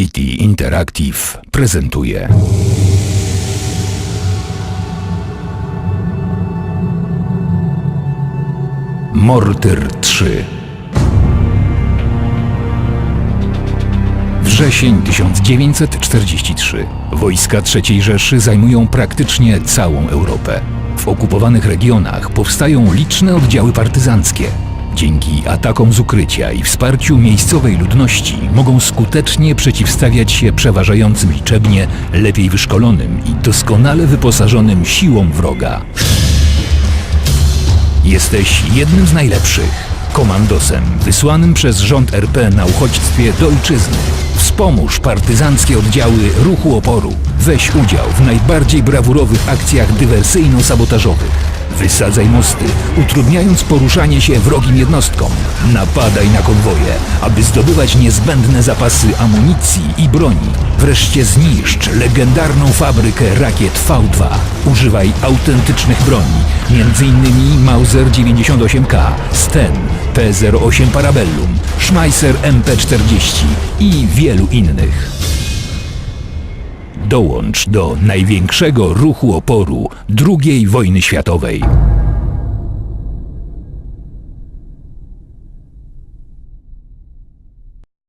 City Interactive prezentuje Mortyr 3 Wrzesień 1943. Wojska III Rzeszy zajmują praktycznie całą Europę. W okupowanych regionach powstają liczne oddziały partyzanckie. Dzięki atakom z ukrycia i wsparciu miejscowej ludności mogą skutecznie przeciwstawiać się przeważającym liczebnie, lepiej wyszkolonym i doskonale wyposażonym siłom wroga. Jesteś jednym z najlepszych. Komandosem wysłanym przez rząd RP na uchodźstwie do ojczyzny. Wspomóż partyzanckie oddziały ruchu oporu. Weź udział w najbardziej brawurowych akcjach dywersyjno-sabotażowych. Wysadzaj mosty, utrudniając poruszanie się wrogim jednostkom. Napadaj na konwoje, aby zdobywać niezbędne zapasy amunicji i broni. Wreszcie zniszcz legendarną fabrykę rakiet V2. Używaj autentycznych broni, m.in. Mauser 98K, Sten, P08 Parabellum, Schmeisser MP40 i wielu innych. Dołącz do największego ruchu oporu II wojny światowej.